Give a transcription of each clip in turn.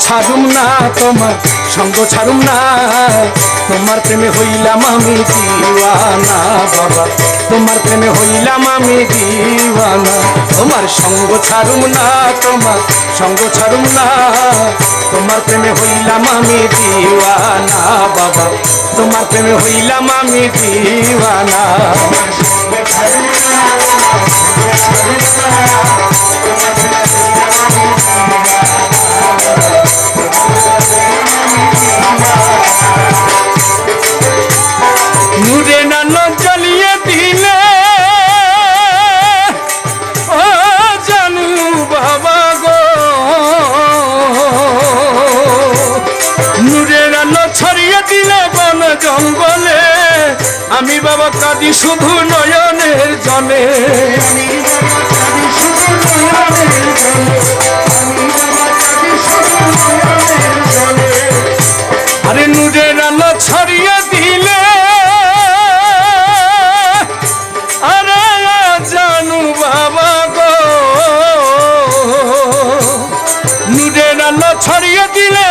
ছাড়ুম না তোমার, সঙ্গ ছাড়ুম না। তোমার প্রেমে হইলাম আমি দিওয়ানা বাবা। তোমার প্রেমে হইলাম আমি দিওয়ানা। তোমার সঙ্গ ছাড়ুম না তোমার, সঙ্গ ছাড়ুম না। তোমার প্রেমে হইলাম আমি দিওয়ানা বাবা। তোমার প্রেমে হইলাম আমি দিওয়ানা। নূরে জঙ্গলে, আমি বাবা কাঁদি শুধু নয়নের জলে। আরে নূরের আলো ছড়িয়ে দিলে, আরে জানু বাবা গো। নূরের আলো ছড়িয়ে দিলে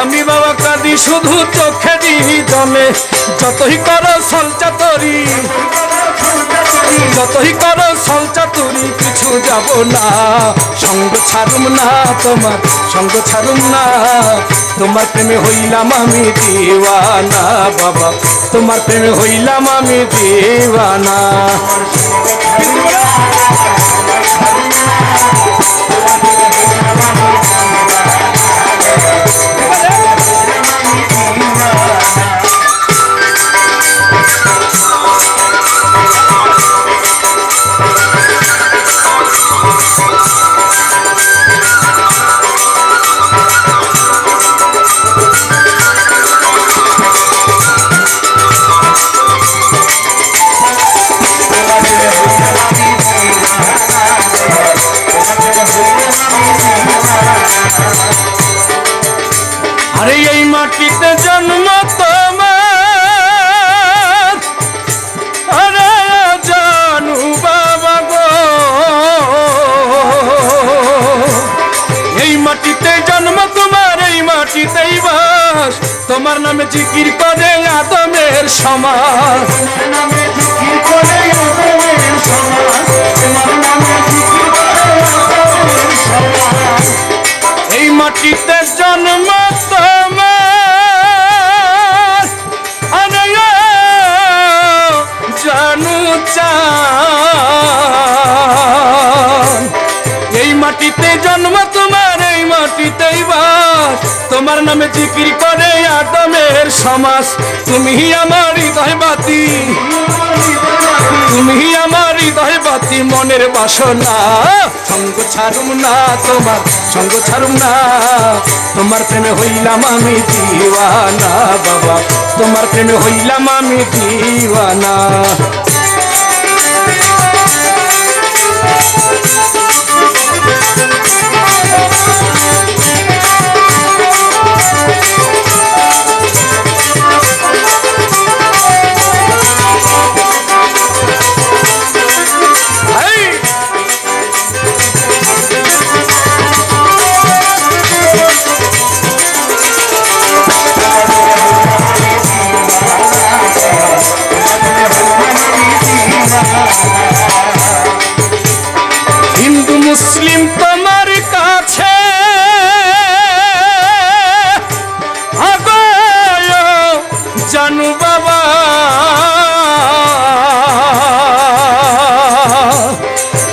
আমি বাবা কাঁদি শুধু চোখে দিই জলে। যতই করো সলচাতরি যতই করো সলচাতুরি কিছু যাব না। সঙ্গ ছাড়ুম না তোমার, সঙ্গ ছাড়ুম না। তোমার প্রেমে হইলাম আমি দিওয়ানা বাবা। তোমার প্রেমে হইলাম আমি দিওয়ানা। আরে এই মাটিতে জন্ম তোমার। আরে জানু বাবা গো। এই মাটিতে জন্ম তোমার এই মাটিতেই বাস। তোমার নামে জিকির করে আদমের সমাজ। এই মাটিতে জন্ম তোমার মাটিতে জন্ম, তোমার এই মাটিতেই বাস। তোমার নামে জিকির করে আদমের সমাজ। তুমি আমার হৃদয় বাতি। তুমি আমার হৃদয় বাতি, মনের বাসনা। সঙ্গ ছাড়ুম না তোমার, সঙ্গ ছাড়ুম না। তোমার প্রেমে হইলাম আমি দিওয়ানা, বাবা। তোমার প্রেমে হইলাম আমি দিওয়ানা।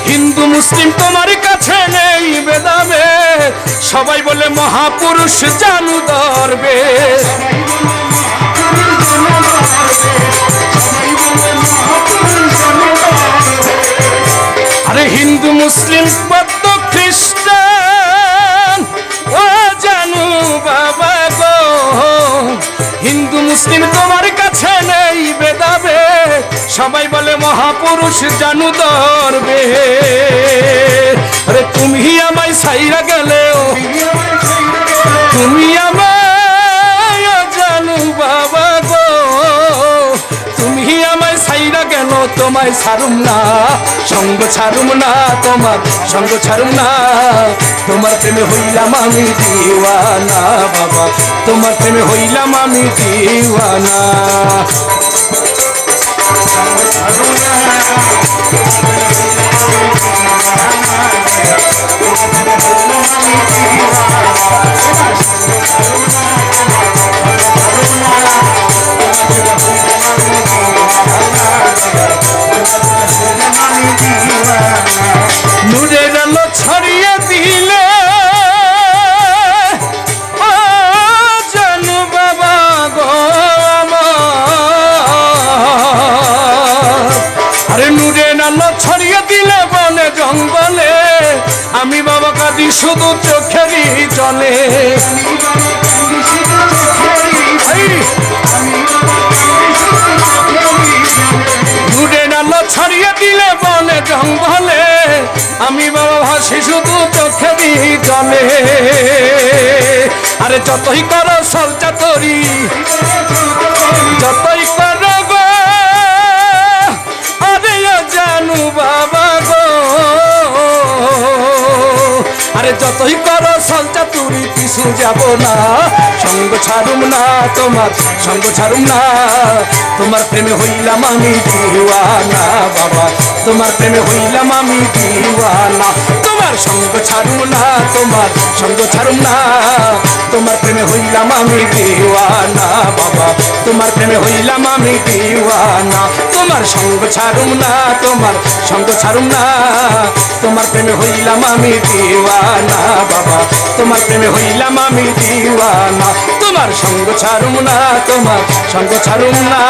হিন্দু মুসলিম তোমার কাছে নেই বেদাবে। সবাই বলে মহাপুরুষ জানু দরবে। আরে হিন্দু মুসলিম বৌদ্ধ খ্রিস্টান, ও জানু বাবা গো। হিন্দু মুসলিম বেদাবে সবাই বলে, মহাপুরুষ, জানু দরবে আরে, তুমি আমায় সাইরা গেলেও তুমি আমায় জানু বাবা গো। তুমি আমায় সাইরা গেল তোমায় ছাড়ুম না। সঙ্গ ছাড়ুম না তোমার, সঙ্গ ছাড়ুম না। তোমার প্রেমে হইলাম আমি দিওয়ানা বাবা। তোমার প্রেমে হইলাম আমি দিওয়ানা। নূরের আমি বাবা কাঁদি শুধু চোখেরই এই, নূরের আলো ছড়িয়ে দিলে বনে জঙ্গলে। আমি বাবা ভাসি শুধু চোখেরই জলে। আরে যতই করো সলচা তরি যতই করো আরে ও আরে যতই করো সলচা তুরি পিছু যাব না। সঙ্গ ছাড়ুম না তোমার, সঙ্গ ছাড়ুম না। তোমার প্রেমে হইলাম আমি দিওয়ানা, বাবা। তোমার প্রেমে হইলাম আমি দিওয়ানা। তোমার সঙ্গ ছাড়ুম না তোমার, সঙ্গ ছাড়ুম না। তোমার প্রেমে হইলাম আমি দিওয়ানা, বাবা। তোমার প্রেমে হইলাম আমি দিওয়ানা। তোমার সঙ্গ ছাড়ুম না, তোমার সঙ্গ ছাড়ুম না। তোমার প্রেমে হইলাম আমি দিওয়ানা, বাবা। তোমার প্রেমে হইলাম আমি দিওয়ানা। তোমার সঙ্গ ছাড়ুম না, তোমার সঙ্গ ছাড়ুম না।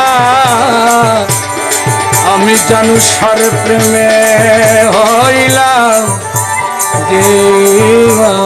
আমি জানু সার প্রেমে হইলাম দিওয়ানা।